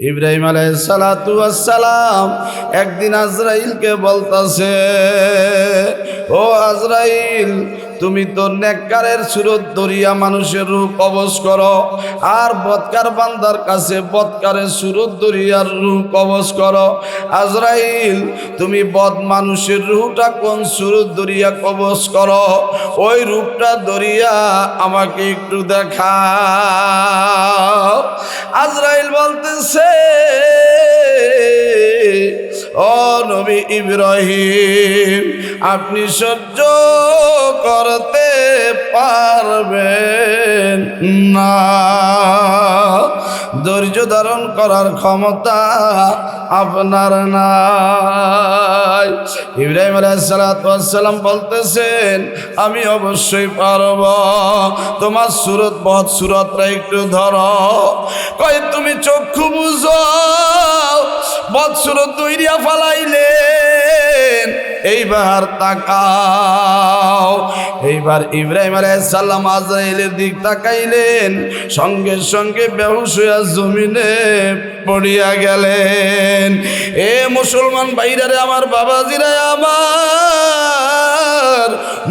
ইব্রাহিম আলাইসালাম একদিন আজরাইলকে বলতাছে, ও আজরাইল, তুমি তো নেককারের সুরত দরিয়া মানুষের রূপ কবজ করো, আর বৎকার বান্দার কাছে বৎকারের সুরত দরিয়ার রূপ কবজ করো। আজরাইল, তুমি বদ মানুষের রূপটা কোন সুরত দরিয়া কবজ করো? ওই রূপটা দরিয়া আমাকে একটু দেখাও। আজরাইল বলতেছে নবী ইব্রাহিম, আপনি সহ্য করতে পারবেন না। ধৈর্য ধারণ করার ক্ষমতা আপনার নাই। ইব্রাহিম আলাইসালাম বলতেছেন, আমি অবশ্যই পারব। তোমার সুরত বধ সুরতটা একটু ধরো। কয়, তুমি চক্ষু বুঝো বধ সুরত তৈরিয়া ফালাইলেন। এইবার তাকাও। এইবার ইব্রাহিম আলাইসাল্লাম আজরাইলের দিক তাকাইলেন। সঙ্গে সঙ্গে ব্যবসায়া জমিনে পড়িয়া গেলেন। এ মুসলমান বাইরারে আমার বাবাজিরা, আমার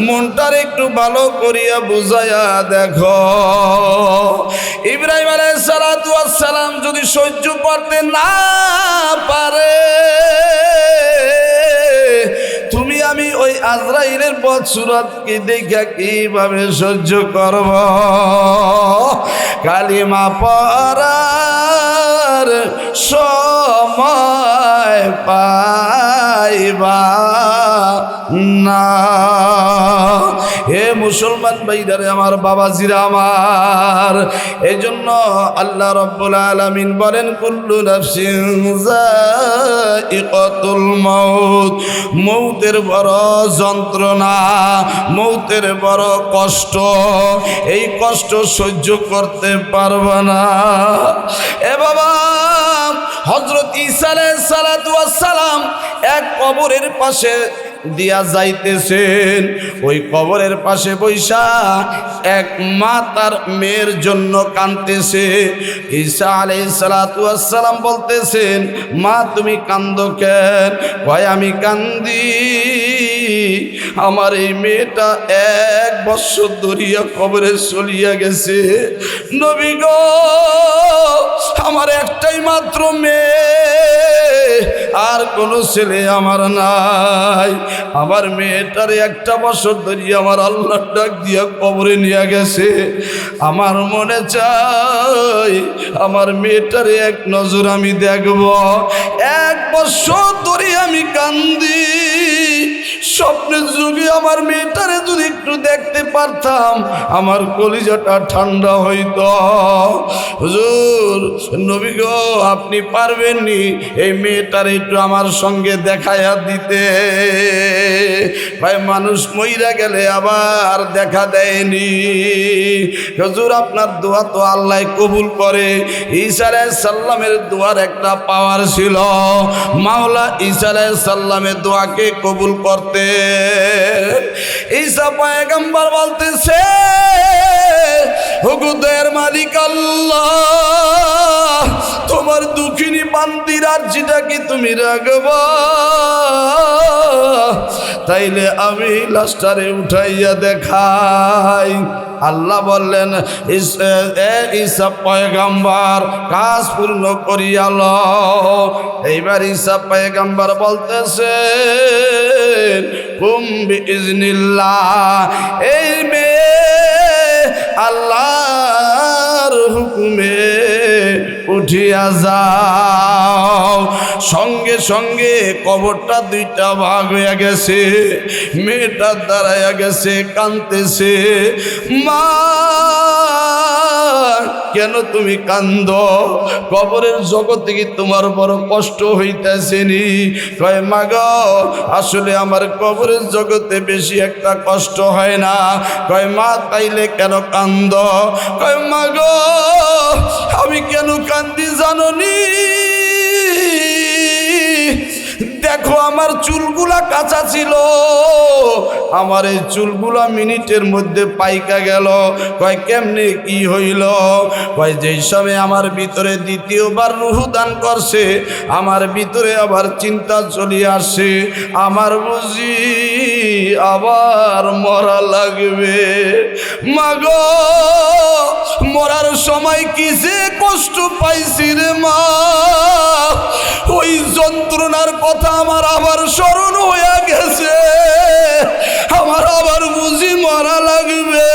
মনটার একটু ভালো করিয়া বুঝাইয়া দেখো। ইব্রাহিম সালাম যদি সহ্য করতে না পারে, তুমি আমি ওই আজরাইলের সুরতকে দেখা কীভাবে সহ্য করব? কালিমা পরার সময় পাইবা না। হে মুসলমান ভাইদারে, আমার বাবাজিরা আমার এই জন্য আল্লাহ রব্বুল আলমিন বলেন, কুল্লু যায়িকাতুল মৌত মৌতের বড় যন্ত্রণা, মৌতের বড় কষ্ট, এই কষ্ট সহ্য করতে পারব না। এ বাবা হজরত ইসালে সালাম এক কবরের পাশে দিয়া যাইতেছেন। ওই কবরের পাশে বৈশা এক মা তার মেয়ের জন্য কাঁদতেছে। ঈসা আলাই সালাম বলতেছেন, মা, তুমি কান্দ কেন? ভয় আমি কান্দি। আমার এই মেয়েটা এক বছর ধরিয়া কবরে চলিয়া গেছে। নবী গো, আমার একটাই মাত্র মেয়ে, আর কোনো ছেলে আমার নাই। আমার মেয়েটার একটা বছর ধরে আমার আল্লাহ ডাক দিয়া কবরে নিয়ে গেছে। আমার মনে চাই, আমার মেয়েটার এক নজর আমি দেখব। এক বছর ধরে আমি কান্দি স্বপ্নের যুগে আমার মেয়েটারে যদি একটু দেখতে পারতাম, আমার কলিজাটা ঠান্ডা হইত। হুজুর, নবী গো, আপনি পারবেননি এই মেয়েটার একটু আমার সঙ্গে দেখাইয়া দিতে। ভাই, মানুষ মইরা গেলে আবার দেখা দেয়নি। হুজুর, আপনার দোয়া তো আল্লাহ কবুল করে। ঈসা সাল্লামের দোয়ার একটা পাওয়ার ছিল। মাওলা ঈসা সাল্লামের দোয়াকে কবুল করতে ঈসা পয়গম্বর বলতেছে হুকুদের মালিক আল্লাহ, তোমার দুঃখিনী বান্দির আর্জিটা কি তুমি রাখবা? তাইলে আমি লাস্টারে উঠাইয়া দেখাই। আল্লাহ বললেন, ইসা পয়গাম্বার, কাজ পূর্ণ করিয়াল। এইবার ইসা পয়গাম্বার বলতেছে কুম্বি ইজনিল্লাহ এই মেয়ে আল্লাহর হুকুমে উঠিয়া যাও। সঙ্গে সঙ্গে কবরটা দুইটা ভাগ হয়ে গেছে। মেয়েটা দাঁড়াইয়া গেছে কানতেছে মা, কেন তুমি কান্দ? কবরের জগতে কি তোমার বড় কষ্ট হইতেছে নি? কয় মাগ আসলে আমার কবরের জগতে বেশি একটা কষ্ট হয় না। কয়, মা, তাইলে কেন কান্দ? কয় মাগ আমি কেন কান্দি জাননি? দেখো, আমার চুলগুলা কাঁচা ছিল। আমার এই চুলগুলা মিনিটের মধ্যে পাইকা গেল। কয়, কেমনে কি হইল? কয়, যেই সময় আমার ভিতরে দ্বিতীয়বার রুহু দান করছে, আমার ভিতরে আবার চিন্তা চলে আসে, আমার বুঝি আবার মরা লাগবে। মাগো মরার সময় কিসে কষ্ট পাইছি রে মা। ওই যন্ত্রণার কথা আমার আবার স্মরণ হয়ে গেছে। আমার আবার বুঝি মরা লাগবে।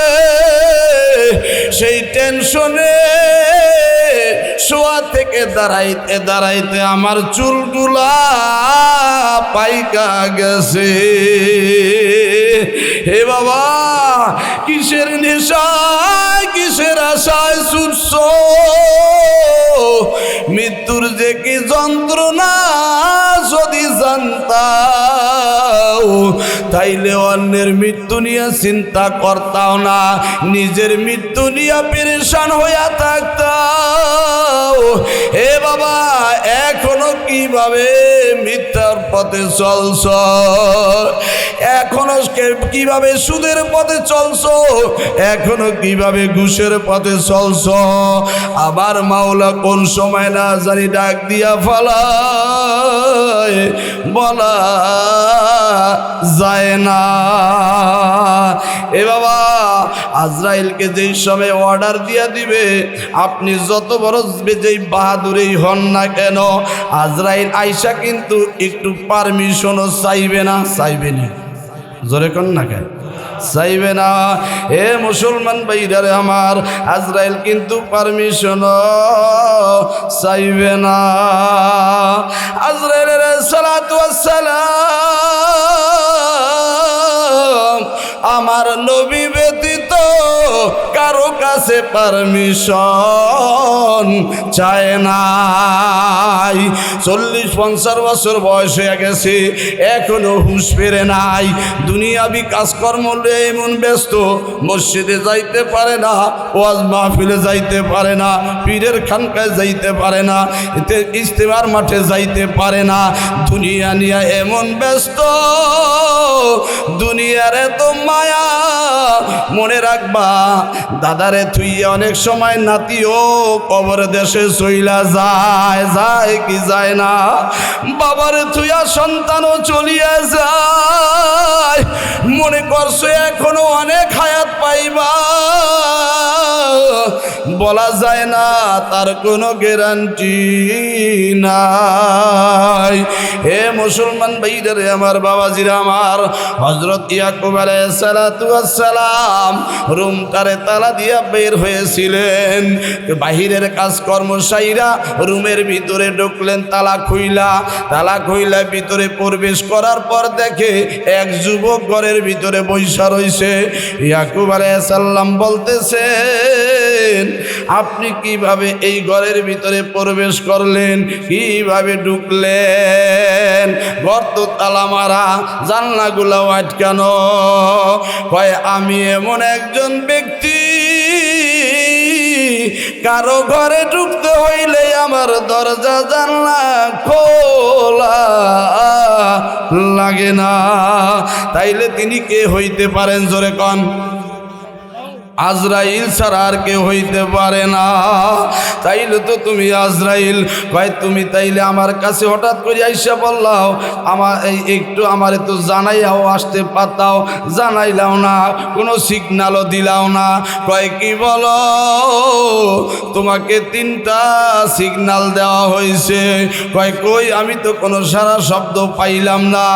সেই টেনশনে শোয়া থেকে দাঁড়াইতে দাঁড়াইতে আমার চুলগুলা পাইকা গেছে। হে বাবা, কিসের নেশায় কি যন্ত্রণা যদি জানতাও? তাইলে অন্যের মৃত্যু নিয়ে চিন্তা করতাও না। নিজের মৃত্যু নিয়ে পেরেশান হইয়া থাকতাও হে বাবা, এখনও কীভাবে মিথ্যার পথে চলছ? এখনও কীভাবে সুদের পথে চলছ? এখনও কীভাবে ঘুষের পথে চলছ? আবার মাওলা কোন সময় না জানি ডাক দিয়া ফলায়। বলা যায় না। এ বাবা, আজরাইলকে যেই সময় অর্ডার দিয়া দিবে, আপনি যত বড় যেই বাহাদুরেই হন না কেন, আজরাইল আইসা কিন্তু একটু পারমিশনও চাইবে না চাইবে না। জোরে কন না কেন? চাইবে না। হে মুসলমান ভাইরারে আমার, আজরাইল কিন্তু পারমিশন চাইবে না। আজরাইলের সালাতু আসসালাম আমার নবী ব্যতীত কারও কাছে পারমিশন চায় নাই। চল্লিশ, পঞ্চাশ বছর বয়স হয়ে গেছে, এখনও হুঁশ ফেরে নাই। দুনিয়াবি কাজকর্ম এমন ব্যস্ত, মসজিদে যাইতে পারে না, ওয়াজ মাহফিলে যাইতে পারে না, পীরের খানকায় যাইতে পারে না, এতে ইস্তেমার মাঠে যাইতে পারে না। দুনিয়া নিয়ে এমন ব্যস্ত, দুনিয়ার এত মায়া মনে রাখবা দাদারে তুই অনেক সময় নাতিও কবর দেশে চইলা যায় যায় কি যায় না? বাবারে তুইয়া সন্তানও চলিয়া যায়। মনে করছ এখনও অনেক হায়াত পাইবা? বলা যায় না, তার কোনো গ্যারান্টি নাই। হে মুসলমান ভাইরে আমার বাবাজিরা, আমার হজরত ইয়াকুব আলাইসালাম রুমটারে তালা দিয়া বের হয়েছিলেন। বাহিরের কাজকর্ম সাইরা রুমের ভিতরে ঢুকলেন তালা খুইলা তালা খুইলা ভিতরে প্রবেশ করার পর দেখে এক যুবক ঘরের ভিতরে বৈশা রইছে। ইয়াকুব আলাইসাল্লাম বলতেছেন, আপনি কীভাবে এই ঘরের ভিতরে প্রবেশ করলেন? কীভাবে ঢুকলেন? ঘর তো তালা মারা জানলাগুলো আটকানো। কয়, আমি এমন একজন ব্যক্তি কারও ঘরে ঢুকতে হইলে আমার দরজা জানলা খোলা লাগে না। তাইলে তিনি কে হইতে পারেন জোরে কন? আজরাইল ছাড়া আর কেউ হইতে পারে না। তাইলে তো তুমি আজরাইল। ভাই, তুমি তাইলে আমার কাছে হঠাৎ করে আইসা বললাও, আমার এই একটু আমার তো জানাইয়াও আসতে পারতাও, জানাইলাও না, কোনো সিগনালও দিলাও না। কয়, কি বলো? তোমাকে তিনটা সিগনাল দেওয়া হয়েছে কয়, কই, আমি তো কোনো সারা শব্দ পাইলাম না।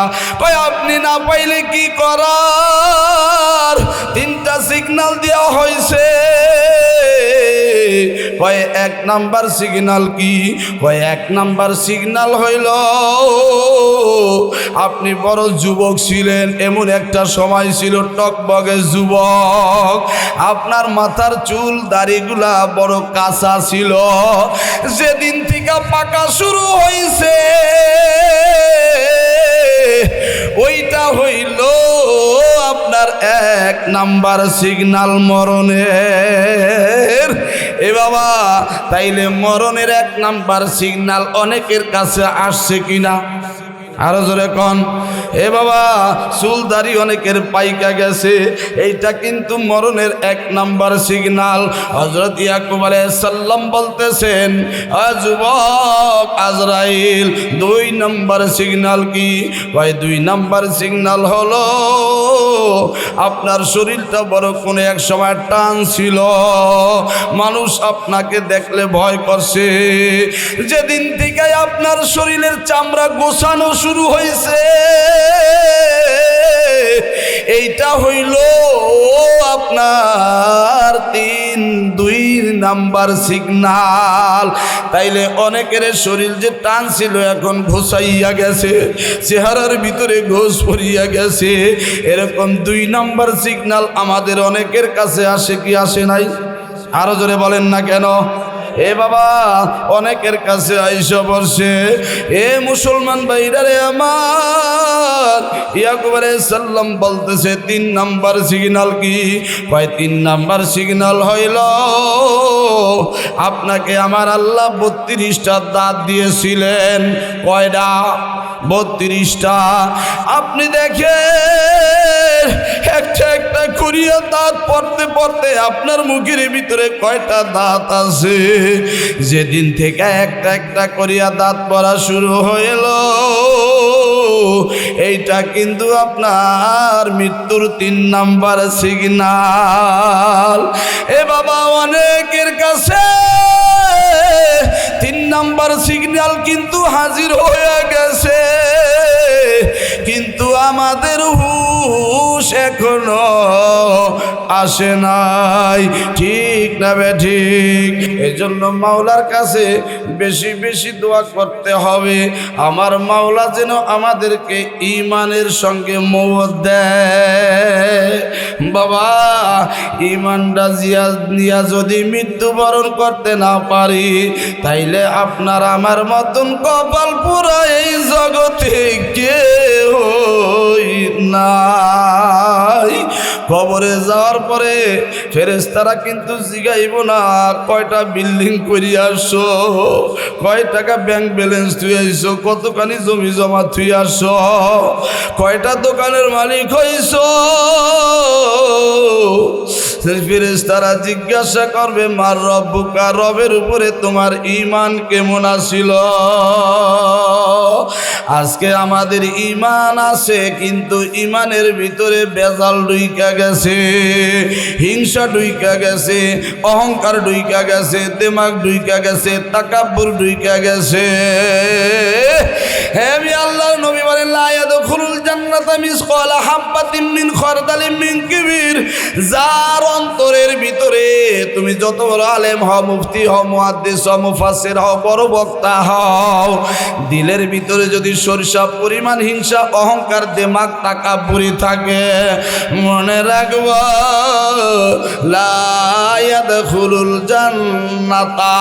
কয়, আপনি না পাইলে কি করার? তিনটা সিগনাল দেওয়া হয়েছে কয় এক নাম্বার সিগনাল কি? কয় এক নাম্বার সিগনাল হইল, আপনি বড় যুবক ছিলেন, এমন একটা সময় ছিল টকবগে যুবক। আপনার মাথার চুল, দাড়িগুলা বড় কাঁচা ছিল। যেদিন থেকে পাকা শুরু হয়েছে ওইটা হইল আপনার এক নাম্বার সিগনাল মরণের। এ বাবা, তাইলে মরণের এক নাম্বার সিগনাল অনেকের কাছে আসছে কিনা? আরও জোরে কন। এ বাবা, চুলদারি অনেকের পাইকা গেছে। এইটা কিন্তু মরণের এক নাম্বার সিগনাল হজরত ইয়াকুব সাল্লাম বলতেছেন, "আ যুবক আজরাইল, দুই নাম্বার সিগনাল কি? ভাই, দুই নাম্বার সিগনাল হলো, আপনার শরীরটা বড় কোনো এক সময় টান ছিল। মানুষ আপনাকে দেখলে ভয় করছে। যেদিন থেকে আপনার শরীরের চামড়া গোছানো শুরু হয়েছে এইটা হইল আপনার তিন, দুই নাম্বার সিগনাল তাইলে অনেকের শরীর যে টান ছিল এখন ঘোষাইয়া গেছে, চেহারার ভিতরে ঘোষ পড়িয়া গেছে। এরকম দুই নাম্বার সিগনাল আমাদের অনেকের কাছে আসে কি আসে নাই? আরও জোরে বলেন না কেন? এ বাবা, অনেকের কাছে আইস বসে, এ মুসলমান ভাইরারে আমার। ইয়াকুবারে সাল্লাম বলতেছে, তিন নাম্বার সিগনাল কি? ভাই তিন নাম্বার সিগনাল হইল, আপনাকে আমার আল্লাহ বত্রিশটা দাঁত দিয়েছিলেন। কয়টা? বত্রিশটা। আপনি দেখে একটা একটা করিয়া দাঁত পড়তে পড়তে আপনার মুখের ভিতরে কয়টা দাঁত আছে? যেদিন থেকে একটা একটা করিয়া দাঁত পড়া শুরু হইল, এইটা কিন্তু আপনার মৃত্যুর তিন নাম্বার সিগনাল এ বাবা অনেকের কাছে তিন নাম্বার সিগন্যাল কিন্তু হাজির হয়ে গেছে। কিন্তু আমাদের হুশ এখনও আসে নাই। ঠিক না বে ঠিক? এজন্য মাওলার কাছে বেশি বেশি দোয়া করতে হবে। আমার মাওলা যেন আমাদেরকে ইমানের সঙ্গে মৌত দেয়। বাবা ইমানটা জিয়া নিয়া যদি মৃত্যুবরণ করতে না পারি তাইলে আপনার আমার মতন কপাল পুরা এই জগতে কেউ নাই কবরে যাওয়ার পরে ফেরেস্তারা কিন্তু জিগাইব না, কয়টা বিল্ডিং করি আসছো কয় টাকা ব্যাংক ব্যালেন্স তুই আইসো, কতখানি জমি জমা তুই আসছো কয়টা দোকানের মালিক হইছ ফেরেস্তারা জিজ্ঞাসা করবে, মার রব রব্বুকা রবের উপরে তোমার ইমান কেমন আসিল আজকে আমাদের ইমান আছে, কিন্তু ইমানের ভিতরে বেজাল ডুইকা গেছে, হিংসা ডুইকা গেছে, অহংকার ডুইকা গেছে দেমাগ ডুইকা গেছে, তাকাব্বুর ডুইকা গেছে। হে আমি আল্লাহর নবী বলেন লা ইয়াদখুলুল জান্নাতা মিসকালা হাব্বাতিন মিন খারদালিন মিন কিবির। যার অন্তরের ভিতরে তুমি যত বড় আলেম হও, মুফতি হও, মুহাদ্দিস হও, মুফাসসির হও, বড় বক্তা হও, দিলের ভিতরে যদি সরিষা পরিমাণ হিংসা, অহংকার দেমাগ বুড়ি থাকে মনে রাখব। লায়াদ খুলুল জান্নাতা।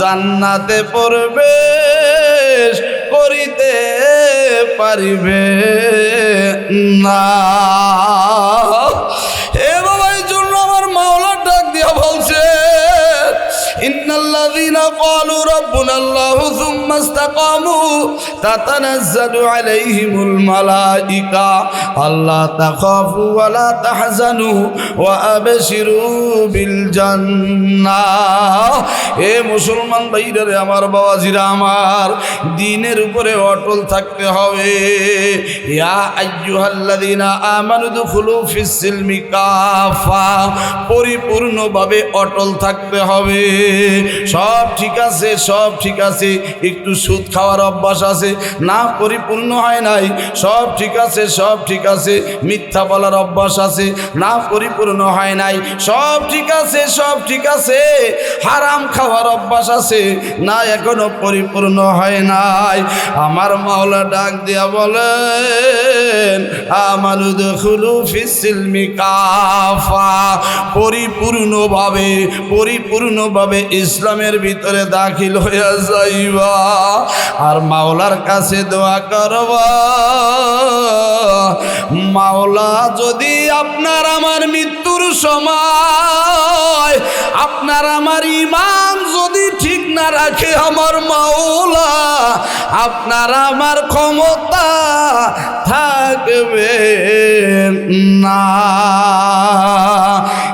জান্নাতে প্রবেশ করিতে পারিবে না। এ বাবা, এই জন্য আমার মাওলার ডাক দিয়া বলছে, ইন্নাল্লাযীনা ক্বালু রাব্বুনা ثم استقاموا تتنزل عليهم الملائكة ألا تخافوا ولا تحزنوا وأبشروا بالجنة এ মুসলমান ভাইরে আমার বাবাজিরা আমার দিনের উপরে অটল থাকতে হবে ইয়া আইয়ুহাল্লাযীনা আমানু দুখুলু ফিস সিলমি কাফা পরিপূর্ণভাবে অটল থাকতে হবে সব ঠিক আছে সব ঠিক আছে একটু সুদ খাওয়ার অভ্যাস আছে, না পরিপূর্ণ হয় নাই, সব ঠিক আছে, সব ঠিক আছে, মিথ্যা বলার অভ্যাস আছে, না পরিপূর্ণ হয় নাই, সব ঠিক আছে, সব ঠিক আছে, হারাম খাওয়ার অভ্যাস আছে, না এখনও পরিপূর্ণ হয় নাই। আমার মাওলা ডাক দিয়া বলেন পরিপূর্ণভাবে পরিপূর্ণভাবে ইসলামের ভিতরে দাখিল হইয়া যাইবা। আর মাওলার কাছে দোয়া করবা। মাওলা, যদি আপনার আমার মৃত্যুর সময়, আপনার আমার ইমান যদি ঠিক না রাখে আমার মাওলা, আপনার আমার ক্ষমতা থাকবে না।